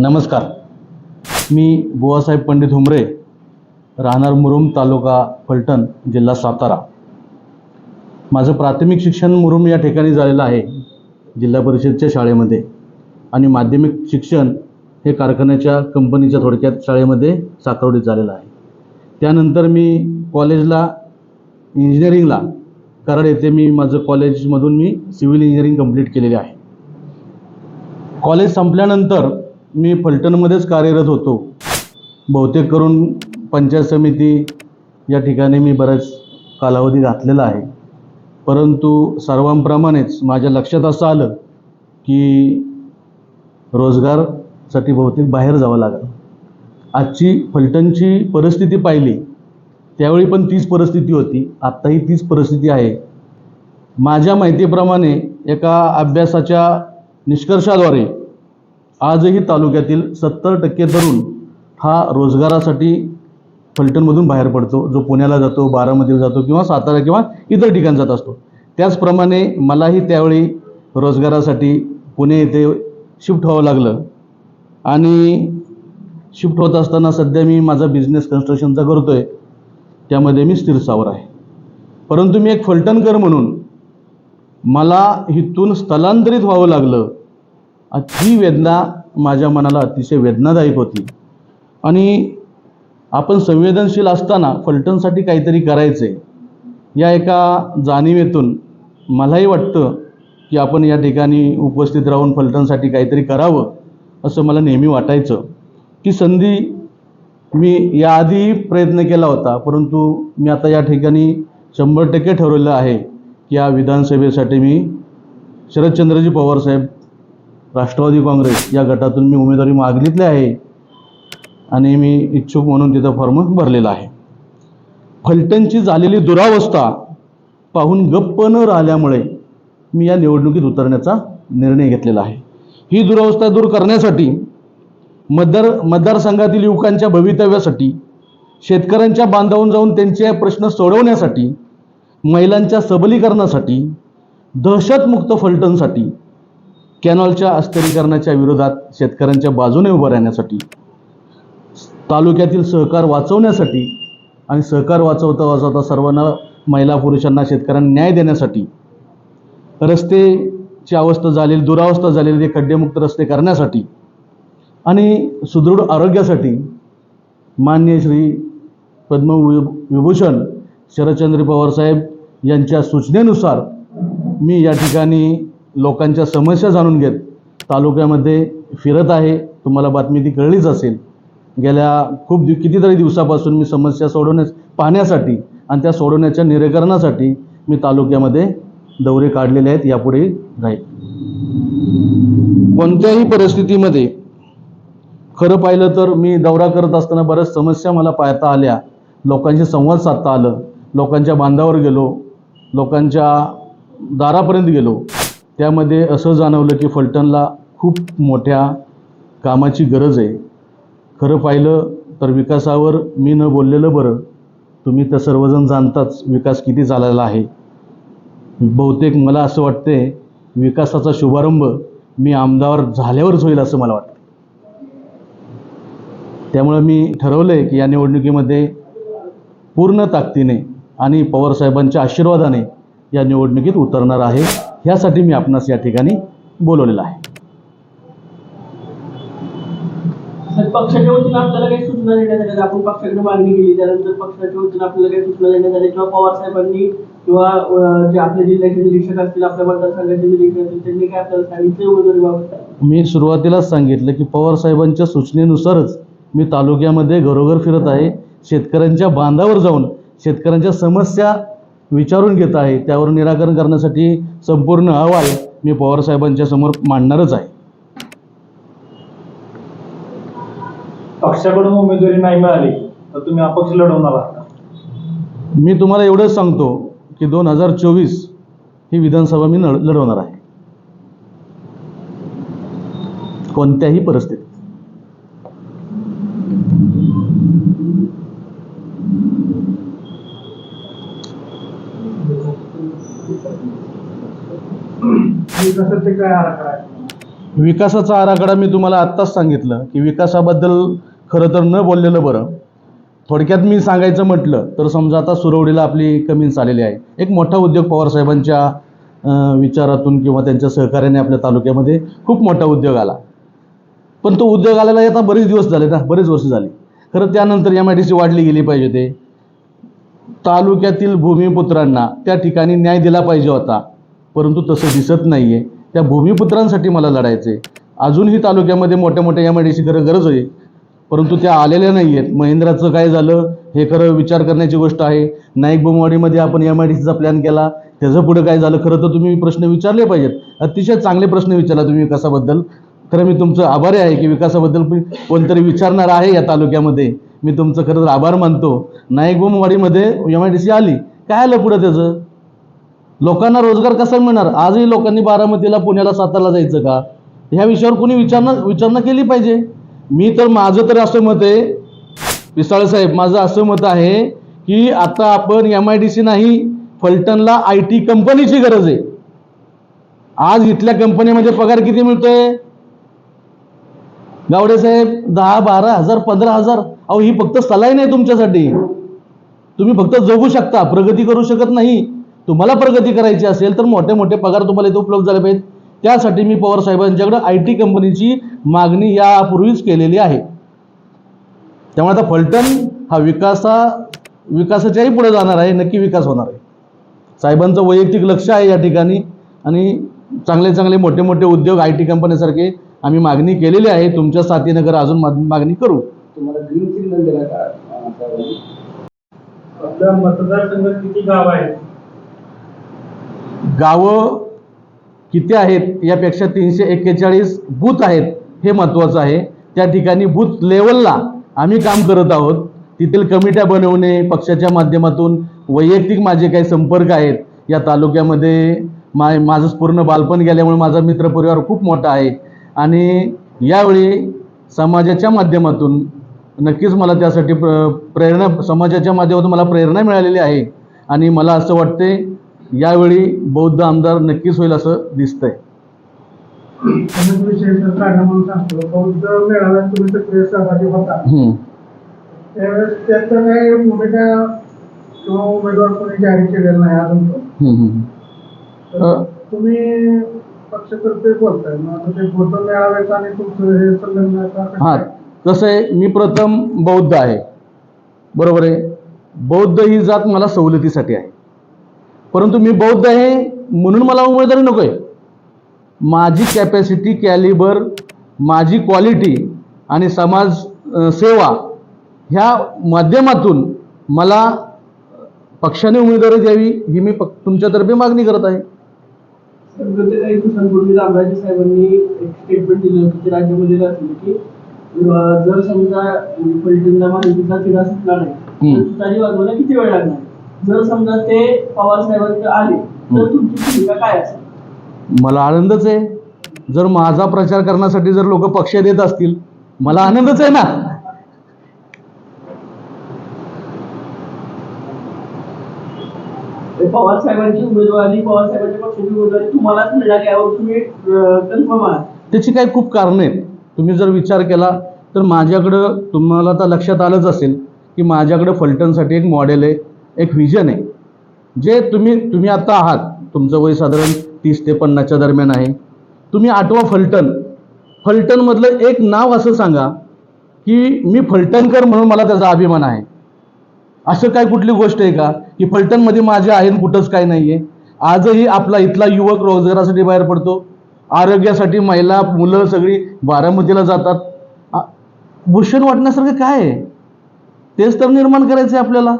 नमस्कार. मी बुवासाहेब पंडित हुमरे राहणार मुरुम तालुका फलटण जिल्हा सातारा. माझं प्राथमिक शिक्षण मुरुम या ठिकाणी झालेलं आहे जिल्हा परिषदच्या शाळेमध्ये. आणि माध्यमिक शिक्षण हे कारखान्याच्या कंपनीच्या थोडक्यात शाळेमध्ये साकरवडीत झालेलं आहे. त्यानंतर मी कॉलेजला इंजिनिअरिंगला कराड येथे मी माझं कॉलेजमधून मी सिव्हिल इंजिनिअरिंग कंप्लीट केलेले आहे. कॉलेज संपल्यानंतर मी फलटणमध्येच कार्यरत होतो. बहुतेक करून पंचायत समिती या ठिकाणी मी बराच कालावधी घातलेला आहे. परंतु सर्वांप्रमाणेच माझ्या लक्षात असं आलं की रोजगारसाठी बहुतेक बाहेर जावं लागलं. आजची फलटणची परिस्थिती पाहिली त्यावेळी पण तीच परिस्थिती होती. आत्ताही तीच परिस्थिती आहे. माझ्या माहितीप्रमाणे एका अभ्यासाच्या निष्कर्षाद्वारे आजही तालुक्यातील सत्तर टक्के तरुण हा रोजगारासाठी फलटणमधून बाहेर पडतो. जो पुण्याला जातो बारामतीला जातो किंवा सातारा किंवा इतर ठिकाणी जात असतो. त्याचप्रमाणे मलाही त्यावेळी रोजगारासाठी पुणे येथे शिफ्ट व्हावं लागलं. आणि शिफ्ट होत असताना सध्या मी माझा बिझनेस कन्स्ट्रक्शनचा करतो आहे त्यामध्ये मी स्थिरसावर आहे. परंतु मी एक फलटणकर म्हणून मला इथून स्थलांतरित व्हावं लागलं. ही वेदना माझ्या मनाला अतिशय वेदनादायक होती. आणि आपण संवेदनशील असताना फलटणसाठी काहीतरी करायचे या एका जाणीवेतून मलाही वाटतं की आपण या ठिकाणी उपस्थित राहून फलटणसाठी काहीतरी करावं असं मला नेहमी वाटायचं. की संधी मी याआधी प्रयत्न केला होता परंतु मी आता या ठिकाणी शंभर टक्के ठरवलेलं आहे की या विधानसभेसाठी मी शरदचंद्रजी पवार साहेब राष्ट्रवादी काँग्रेस या गटातून मी उमेदवारी मागितली आहे आणि मी इच्छुक म्हणून तिथं फॉर्म भरलेला आहे. फलटणची झालेली दुरावस्था पाहून गप्प न राहिल्यामुळे मी या निवडणुकीत उतरण्याचा निर्णय घेतलेला आहे. ही दुरावस्था दूर करण्यासाठी मतदार मतदारसंघातील युवकांच्या भवितव्यासाठी शेतकऱ्यांच्या बांधावून जाऊन त्यांचे प्रश्न सोडवण्यासाठी महिलांच्या सबलीकरणासाठी दहशतमुक्त फलटणसाठी कॅनॉलच्या अस्तरीकरणाच्या विरोधात शेतकऱ्यांच्या बाजूने उभं राहण्यासाठी तालुक्यातील सहकार वाचवण्यासाठी आणि सहकार वाचवता वाचवता सर्वांना महिला पुरुषांना शेतकऱ्यांना न्याय देण्यासाठी रस्तेची अवस्था झालेली दुरावस्था झालेली ते खड्डेमुक्त रस्ते करण्यासाठी आणि सुदृढ आरोग्यासाठी मान्य श्री पद्म विभूषण शरदचंद्र पवार साहेब यांच्या सूचनेनुसार मी या ठिकाणी लोकांच्या समस्या जाणून घेत तालुक्यामध्ये फिरत आहे. तुम्हाला बातमी ती कळलीच असेल. गेल्या खूप दिव कितीतरी दिवसापासून मी समस्या सोडवण्यास पाहण्यासाठी आणि त्या सोडवण्याच्या निराकरणासाठी मी तालुक्यामध्ये दौरे काढलेले आहेत. यापुढे राहील. कोणत्याही परिस्थितीमध्ये खरं पाहिलं तर मी दौरा करत असताना बऱ्याच समस्या मला पाहता आल्या. लोकांशी संवाद साधता आलं. लोकांच्या बांधावर गेलो. लोकांच्या दारापर्यंत गेलो. त्यामध्ये असं जाणवलं की फलटणला खूप मोठ्या कामाची गरज आहे. खरं पाहिलं तर विकासावर मी न बोललेलं बरं. तुम्ही तर सर्वजण जाणताच विकास किती झालेला आहे. बहुतेक मला असं वाटते विकासाचा शुभारंभ मी आमदार झाल्यावरच होईल असं मला वाटतं. त्यामुळं मी ठरवलं आहे की या निवडणुकीमध्ये पूर्ण ताकदीने आणि पवारसाहेबांच्या आशीर्वादाने या निवडणुकीत उतरणार आहे. ह्यासाठी मी आपणास या ठिकाणी बोलवलेलं आहे. पक्षाच्या वतीनं आपल्याला काही सूचना देण्यात आल्या. आपण पक्षाकडे मागणी केली. त्यानंतर पक्षाच्या वतीनं आपल्याला काही सूचना देण्यात आल्या. किंवा पवार साहेबांनी किंवा जे आपल्या जिल्ह्याचे निरीक्षक असतील आपल्या मतदारसंघाचे निरीक्षक असतील त्यांनी काय आपल्याला सांगितलं? उमेदवारीबाबत मी सुरुवातीलाच सांगितलं की पवारसाहेबांच्या सूचनेनुसारच मी तालुक्यामध्ये घरोघर फिरत आहे. शेतकऱ्यांच्या बांधावर जाऊन शेतकऱ्यांच्या समस्या विचारून घेत आहे. त्यावर निराकरण करण्यासाठी संपूर्ण अहवाल मी पवारसाहेबांच्या समोर मांडणारच आहे. पक्षाकडून उमेदवारी नाही मिळाली तर तुम्ही अपक्ष लढवणार आहात मी तुम्हाला एवढंच सांगतो की दोन हजार चोवीस ही विधानसभा मी लढ लढवणार आहे. कोणत्याही परिस्थितीत. विकासाचे काय आराखडा आहे? विकासाचा आराखडा मी तुम्हाला आत्ताच सांगितलं की विकासाबद्दल खरं तर न बोललेलं बरं. थोडक्यात मी सांगायचं म्हटलं तर समजा आता सुरवडीला आपली कमीन्स आलेली आहे. एक मोठा उद्योग पवारसाहेबांच्या साहेबांच्या विचारातून किंवा त्यांच्या सहकार्याने आपल्या तालुक्यामध्ये खूप मोठा उद्योग आला. पण तो उद्योग आलेला आता बरेच दिवस झाले ना बरेच वर्ष झाली. खरं त्यानंतर एम आय डी सी वाढली गेली पाहिजे ते तालुक्यातील भूमिपुत्रांना त्या ठिकाणी न्याय दिला पाहिजे होता. परंतु तसं दिसत नाही आहे त्या भूमिपुत्रांसाठी मला लढायचं आहे अजूनही तालुक्यामध्ये मोठ्या मोठ्या एम आय डी सी खरं गरज आहे. परंतु त्या आलेल्या नाही आहेत महिंद्राचं काय झालं हे खरं विचार करण्याची गोष्ट आहे. नाईक बोमवाडीमध्ये आपण एम आय डी सीचा प्लॅन केला. त्याचं पुढे काय झालं खरं तर तुम्ही प्रश्न विचारले पाहिजेत. अतिशय चांगले प्रश्न विचारला तुम्ही विकासाबद्दल. खरं मी तुमचं आभारी आहे की विकासाबद्दल कोणतरी विचारणार आहे या तालुक्यामध्ये. मी तुमचं खरं तर आभार मानतो. नाईक बोमवाडीमध्ये एम आय डी सी आली. काय आलं पुढं त्याचं? लोकांना रोजगार कसा मिळणार? आजही लोकांनी बारामतीला पुण्याला सातारला जायचं का? ह्या विषयावर कोणी विचारणा विचारणा केली पाहिजे? मी तर माझं तर असं मत आहे पिसाळ साहेब माझं असं मत आहे की आता आपण एम आय डी सी नाही फलटणला आय टी कंपनीची गरज आहे. आज इथल्या कंपनीमध्ये म्हणजे पगार किती मिळतोय? गावडे साहेब दहा बारा हजार पंधरा हजार. अहो ही फक्त सलाई नाही तुमच्यासाठी. तुम्ही फक्त जगू शकता प्रगती करू शकत नाही. तुम्हाला प्रगती करायची असेल तर मोठे मोठे पगार तुम्हाला इथे उपलब्ध झाले पाहिजेत. त्यासाठी मी पवार साहेबांच्याकडे आय टी कंपनीची मागणी यापूर्वीच केलेली आहे. त्यामुळे आता फलटण हा विकासा विकासाच्याही पुढे जाणार आहे नक्की विकास होणार आहे. साहेबांचं वैयक्तिक लक्ष आहे या ठिकाणी आणि चांगले चांगले मोठे मोठे उद्योग आय टी कंपनीसारखे आम्ही मागणी केलेली आहे. तुमच्या साथीनं जर अजून मागणी करू. तुम्हाला ग्रीन सिग्नल दिला का? मतदारसंघात किती गाव आहे गावं किती आहेत यापेक्षा तीनशे एक्केचाळीस बूथ आहेत हे महत्त्वाचं आहे. त्या ठिकाणी बूथ लेवलला आम्ही काम करत आहोत. तिथील कमिट्या बनवणे पक्षाच्या माध्यमातून वैयक्तिक माझे काही संपर्क आहेत. या तालुक्यामध्ये मा माझं पूर्ण बालपण गेल्यामुळे माझा मित्रपरिवार खूप मोठा आहे. आणि यावेळी समाजाच्या माध्यमातून नक्कीच मला त्यासाठी प्र प्रेरणा समाजाच्या माध्यमातून मला प्रेरणा मिळालेली आहे. आणि मला असं वाटते यावेळी बौद्ध आमदार नक्कीच होईल असं दिसतंय. हे हां? कसं आहे मी प्रथम बौद्ध आहे. बरोबर आहे? बौद्ध ही जात मला सवलतीसाठी आहे. परंतु मी बौद्ध आहे म्हणून मला उमेदवारी नको आहे माझी कॅपॅसिटी कॅलिबर माझी क्वालिटी आणि समाज सेवा ह्या माध्यमातून मला पक्षाने उमेदवारी द्यावी ही मी पक तुमच्यातर्फे मागणी करत आहे. तर गेल्या काही दिवसांपूर्वी रामराजे साहेबांनी एक स्टेटमेंट दिलं होतं ते राज्यामध्ये की जर समजा तिढा सुटला नाही. तर वाजवायला किती वेळ लागणार? जर समजा ते पवार साहेबांकडे आले तर तुमची भूमिका काय असेल? मला आनंदच आहे. जर माझा प्रचार करण्यासाठी जर लोक पक्ष देत असतील मला आनंदच आहे ना. पवार साहेबांची उमेदवारी पवार साहेबांच्या पक्षाची उमेदवारी तुम्हालाच मिळाली यावर तुम्ही कन्फर्म आहात? त्याची काही खूप कारणं आहेत. तुम्ही जर विचार केला तर माझ्याकडं तुम्हाला आता लक्षात आलंच असेल की माझ्याकडं फलटणसाठी एक मॉडेल आहे. एक व्हिजन आहे. जे तुम्ही तुम्ही आता आहात तुमचं वय साधारण तीस ते पन्नासच्या दरम्यान आहे. तुम्ही आठवा फलटण. फलटणमधलं एक नाव असं सांगा की मी फलटणकर म्हणून मला त्याचा अभिमान आहे. असं काय कुठली गोष्ट आहे का? की फलटणमध्ये माझे आहे आणि कुठंच काय नाही आहे आजही आपला इथला युवक रोजगारासाठी बाहेर पडतो. आरोग्यासाठी महिला मुलं सगळी बारामतीला जातात. भूषण वाटण्यासारखं काय आहे? तेच तर निर्माण करायचं आहे आपल्याला.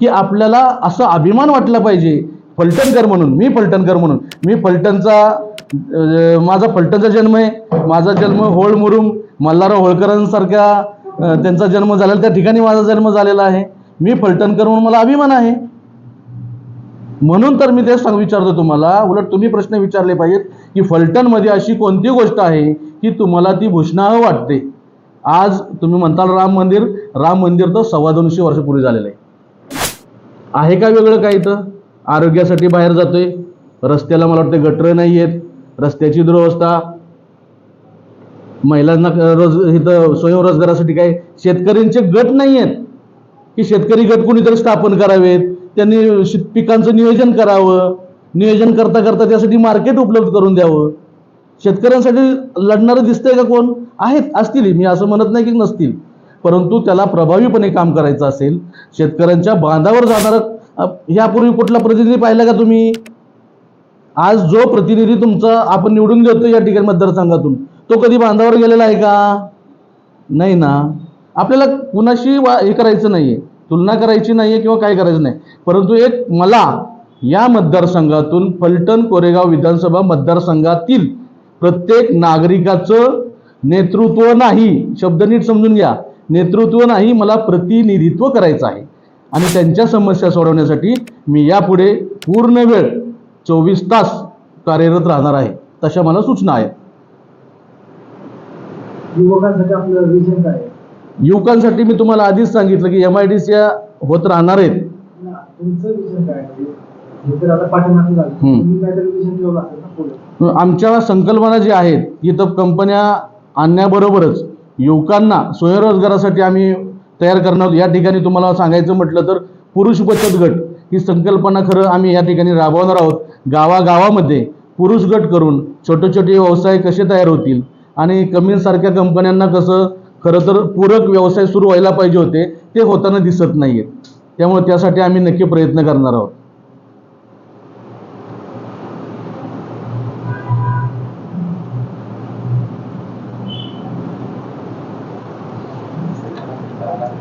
की आपल्याला असं अभिमान वाटला पाहिजे. फलटणकर म्हणून मी फलटणकर म्हणून. मी फलटणचा माझा फलटणचा जन्म आहे. माझा जन्म होळ मुरुम मल्हारराव होळकरांसारख्या त्यांचा जन्म झालेला त्या ठिकाणी माझा जन्म झालेला आहे. मी फलटणकर म्हणून मला अभिमान आहे. म्हणून तर मी तेच सांग विचारतो तुम्हाला उलट तुम्ही प्रश्न विचारले पाहिजेत की फलटणमध्ये अशी कोणती गोष्ट आहे की तुम्हाला ती भूषणावं वाटते? आज तुम्ही म्हणताल राम मंदिर राम मंदिर तर सव्वा दोनशे वर्षापूर्वी झालेलं आहे. आहे का वेगळं काय इथं? आरोग्यासाठी बाहेर जातोय. रस्त्याला मला वाटतं गटर नाही आहेत. रस्त्याची दुरवस्था. महिलांना रोज इथं स्वयंरोजगारासाठी काय? शेतकऱ्यांचे गट नाही आहेत. की शेतकरी गट कोणीतरी स्थापन करावेत. त्यांनी शेत- पिकांचं नियोजन करावं. नियोजन करता करता त्यासाठी मार्केट उपलब्ध करून द्यावं. शेतकऱ्यांसाठी लढणारं दिसतंय का कोण? आहेत असतील. मी असं म्हणत नाही की नसतील. परंतु त्याला प्रभावीपणे काम करायचं असेल शेतकऱ्यांच्या बांधावर जाणारं यापूर्वी कुठला प्रतिनिधी पाहिला का तुम्ही? आज जो प्रतिनिधी तुमचा आपण निवडून देतो या ठिकाणी मतदारसंघातून तो कधी बांधावर गेलेला आहे का? नाही ना. आपल्याला कुणाशी वा हे करायचं नाही आहे तुलना करायची नाही आहे किंवा काय करायचं नाही. परंतु एक मला या मतदारसंघातून फलटण कोरेगाव विधानसभा मतदारसंघातील प्रत्येक नागरिकाचं नेतृत्व नाही. शब्द नीट समजून घ्या. नेतृत्व नाही मला प्रतिनिधित्व करायचं आहे. आणि त्यांच्या समस्या सोडवण्यासाठी मी यापुढे पूर्ण वेळ चोवीस तास कार्यरत राहणार आहे तशा मला सूचना आहेत. युवकांसाठी मी तुम्हाला आधीच सांगितलं की एम आय डी होत राहणार आहेत. तर आमच्या संकल्पना ज्या आहेत इथं कंपन्या आणण्याबरोबरच युवकांना स्वयंरोजगारासाठी आम्ही तयार करणार आहोत. या ठिकाणी तुम्हाला सांगायचं म्हटलं तर पुरुष बचत गट ही संकल्पना खरं आम्ही या ठिकाणी राबवणार आहोत. गावागावामध्ये पुरुष गट करून छोटे छोटे व्यवसाय कसे तयार होतील आणि कमीसारख्या कंपन्यांना कसं खरं तर पूरक व्यवसाय सुरू व्हायला पाहिजे होते ते होताना दिसत नाही आहेत त्यामुळे त्यासाठी आम्ही नक्की प्रयत्न करणार आहोत.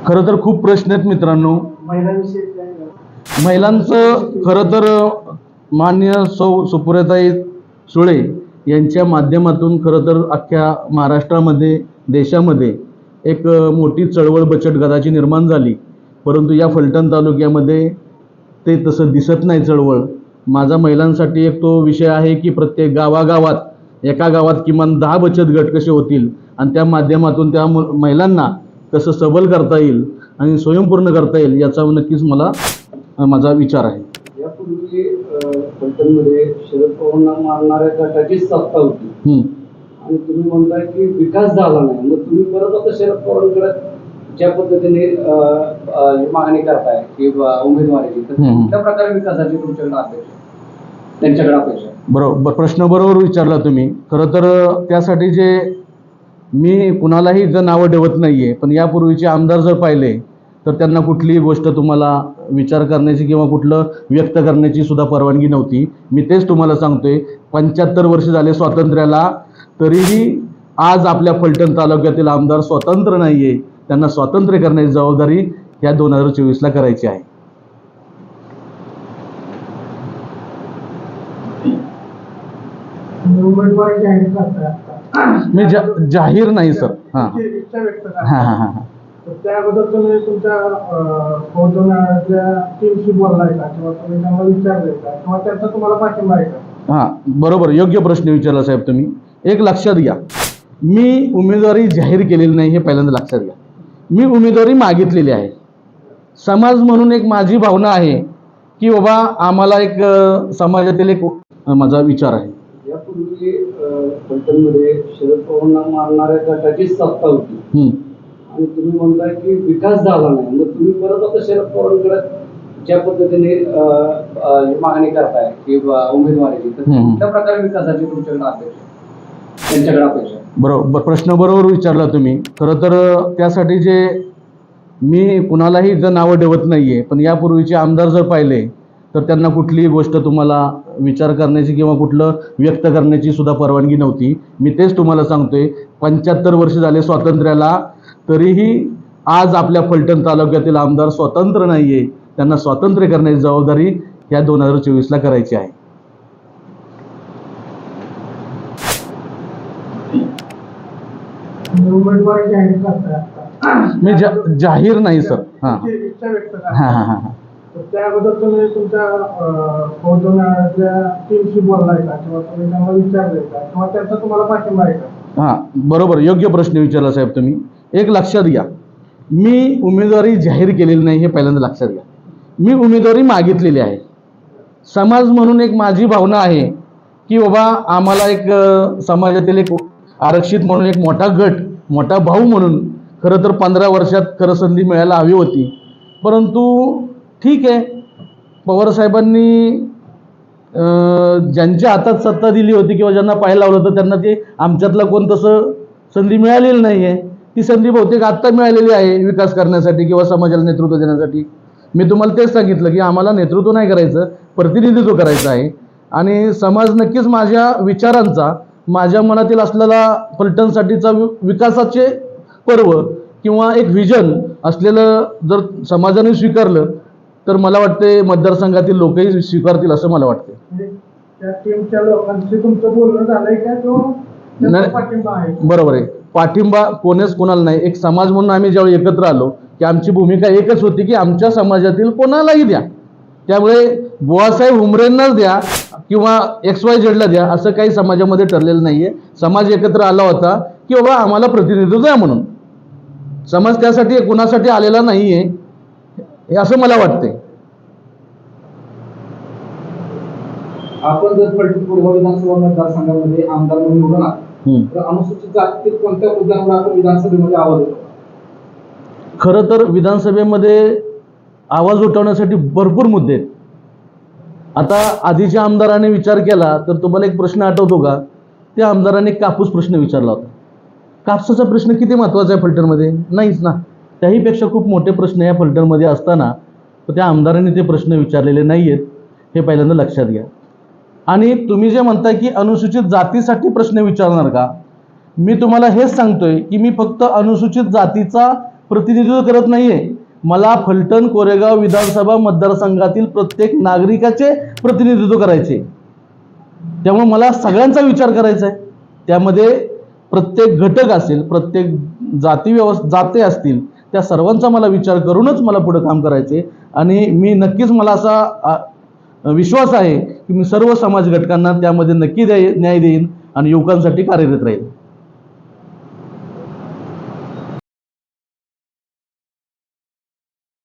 खरं तर खूप प्रश्न आहेत मित्रांनो. महिलांचं खरं तर मान्य सौ सुपुरेताई सुळे यांच्या माध्यमातून खरं तर अख्ख्या महाराष्ट्रामध्ये देशामध्ये एक मोठी चळवळ बचत गटाची निर्माण झाली. परंतु या फलटण तालुक्यामध्ये ते तसं दिसत नाही चळवळ. माझा महिलांसाठी एक तो विषय आहे की प्रत्येक गावागावात एका गावात किमान दहा बचत गट कसे होतील? आणि त्या माध्यमातून त्या मु- महिलांना कसं सबल करता येईल आणि स्वयंपूर्ण करता येईल याचा नक्कीच मला माझा विचार आहे. यापूर्वी फलटणमध्ये शरद पवारांना मारणाऱ्या गटाचीच सत्ता होती. आणि तुम्ही म्हणताय की विकास झाला नाही. मग तुम्ही परत आता शरद पवारांकडे ज्या पद्धतीने मागणी करताय की ब- उमेदवारीची तर हम्म. कुठल्या प्रकारे विकासाची तुमच्याकडे अपेक्षा त्यांच्याकडे अपेक्षा बरोबर. प्रश्न बरोबर विचारला तुम्ही. खरं तर त्यासाठी जे मी कुणालाही जर नावं ठेवत नाही आहे पण यापूर्वीचे आमदार जर पाहिले तर त्यांना कुठलीही गोष्ट तुम्हाला विचार करण्याची किंवा कुठलं व्यक्त करण्याची सुद्धा परवानगी नव्हती. मी तेच तुम्हाला सांगतोय पंच्याहत्तर वर्ष झाले स्वातंत्र्याला तरीही आज आपल्या फलटण तालुक्यातील आमदार स्वतंत्र नाही आहे त्यांना स्वातंत्र्य करण्याची जबाबदारी या दोन हजार चोवीसला करायची आहे. तुम्ही मी जा जाहीर नाही सर. हां. तुमची इच्छा व्यक्त हां करा हां हां. तर त्या अगोदर तुम्ही तुमच्या अं, बौद्ध न्यायालयातल्या टीमशी बोललाय का? किंवा तुम्ही त्यांना विचारलंय का? किंवा त्यांचा तुम्हाला पाठिंबा आहे का? हां बरोबर. योग्य प्रश्न विचारला साहेब तुम्ही. एक लक्षात घ्या. मी उमेदवारी जाहीर केलेली नाही हे पहिल्यांदा लक्षात घ्या. मी उमेदवारी मागितलेली आहे. समाज म्हणून एक माझी भावना आहे की बाबा आम्हाला एक समाजातील एक माझा विचार आहे. फलटणमध्ये शरद पवारांना मारणाऱ्या गटाचीच सत्ता होती. हं. आणि तुम्ही म्हणताय की विकास झाला नाही. मग तुम्ही परत आता शरद पवारांकडे ज्या पद्धतीने मागणी करताय की उमेदवारीची तर. कुठल्या प्रकारे विकासाची तुमच्याकडे अपेक्षा? त्यांच्याकडे अपेक्षा. बरोबर. प्रश्न बरोबर विचारला तुम्ही. खरं तर त्यासाठी जे मी कुणालाही जर नावं ठेवत नाही आहे पण यापूर्वीचे आमदार जर पाहिले तर त्यांना कुठलीही गोष्ट तुम्हाला विचार करण्याची किंवा कुठलं व्यक्त करण्याची सुद्धा परवानगी नव्हती. मी तेच तुम्हाला सांगतोय पंच्याहत्तर वर्ष झाले स्वातंत्र्याला तरीही आज आपल्या फलटण तालुक्यातील आमदार स्वतंत्र नाही आहे त्यांना स्वातंत्र्य करण्याची जबाबदारी या दोन हजार चोवीसला करायची आहे. मी जा जाहीर नाही सर. हां हां हां हां. त्या अगोदर तुम्ही म्हणजे तुमच्या अं, टीमशी बोललाय का किंवा तुम्ही त्यांना विचारलंय का किंवा त्यांचा तुम्हाला पाठिंबा आहे का? हां बरोबर. योग्य प्रश्न विचारला साहेब तुम्ही. एक लक्षात घ्या. मी उमेदवारी जाहीर केलेली नाही हे पहिल्यांदा लक्षात घ्या. मी उमेदवारी मागितलेली आहे. समाज म्हणून एक माझी भावना आहे की बाबा आम्हाला एक समाजातील एक आरक्षित म्हणून एक मोठा गट मोठा भाऊ म्हणून खरं तर पंधरा वर्षात खरं संधी मिळायला हवी होती. परंतु ठीक आहे. पवारसाहेबांनी साहेबांनी ज्यांच्या हातात सत्ता दिली होती किंवा ज्यांना पाहायला लावलं होतं त्यांना ते आमच्यातलं कोण तसं संधी मिळालेली नाही आहे ती संधी बहुतेक आत्ता मिळालेली आहे विकास करण्यासाठी किंवा समाजाला नेतृत्व देण्यासाठी. मी तुम्हाला तेच सांगितलं की आम्हाला नेतृत्व नाही करायचं प्रतिनिधित्व करायचं आहे. आणि समाज नक्कीच माझ्या विचारांचा माझ्या मनातील असलेला पलटणसाठीचा वि- विकासाचे पर्व किंवा एक व्हिजन असलेलं जर समाजाने स्वीकारलं तर मला वाटते मतदारसंघातील लोकही स्वीकारतील असं मला वाटते म्हणजे त्या टीमच्या लोकांशी तुमचं बोलणं झालंय का? किंवा त्यांचा नाही. पाठिंबा आहे. बरोबर आहे. पाठिंबा कोणीच कोणाला नाही. एक समाज म्हणून आम्ही ज्यावेळी एकत्र आलो की आमची भूमिका एकच होती की आमच्या समाजातील कोणालाही द्या. त्यामुळे बुवासाहेब हुमरेंनाच द्या किंवा एक्स वाय झेडला द्या असं काही समाजामध्ये ठरलेलं नाही आहे समाज एकत्र आला होता की बाबा आम्हाला प्रतिनिधित्व द्या म्हणून. समाज त्यासाठी कुणासाठी आलेला नाही आहे हे असं मला वाटते आपण जर विधानसभा मतदारसंघामध्ये आमदार म्हणून तर अनुसूचित जातीतील कोणत्या मुद्द्यांवर आपण विधानसभेमध्ये आवाज उठवतो खरं तर विधानसभेमध्ये आवाज उठवण्यासाठी भरपूर मुद्दे आहेत. आता आधीच्या आमदाराने विचार केला तर तुम्हाला एक प्रश्न आठवतो का? त्या आमदाराने कापूस प्रश्न विचारला होता. कापसाचा प्रश्न किती महत्त्वाचा आहे फलटणमध्ये? नाहीच ना. त्याहीपेक्षा खूप मोठे प्रश्न या फलटणमध्ये असताना त्या आमदारांनी ते प्रश्न विचारलेले नाही आहेत हे पहिल्यांदा लक्षात घ्या. आणि तुम्ही जे म्हणताय की अनुसूचित जातीसाठी प्रश्न विचारणार का? मी तुम्हाला हेच सांगतोय की मी फक्त अनुसूचित जातीचा प्रतिनिधित्व करत नाहीये. मला फलटण कोरेगाव विधानसभा मतदारसंघातील प्रत्येक नागरिकाचे प्रतिनिधित्व करायचे. त्यामुळे मला सगळ्यांचा विचार करायचा आहे त्यामध्ये प्रत्येक घटक असेल प्रत्येक जाती व्यवस् जाते असतील त्या सर्वांचा मला विचार करूनच मला पुढं काम करायचे आणि मी नक्कीच मला असा विश्वास आहे की मी सर्व समाज घटकांना त्यामध्ये नक्की द्याय न्याय देईन आणि युवकांसाठी कार्यरत राहील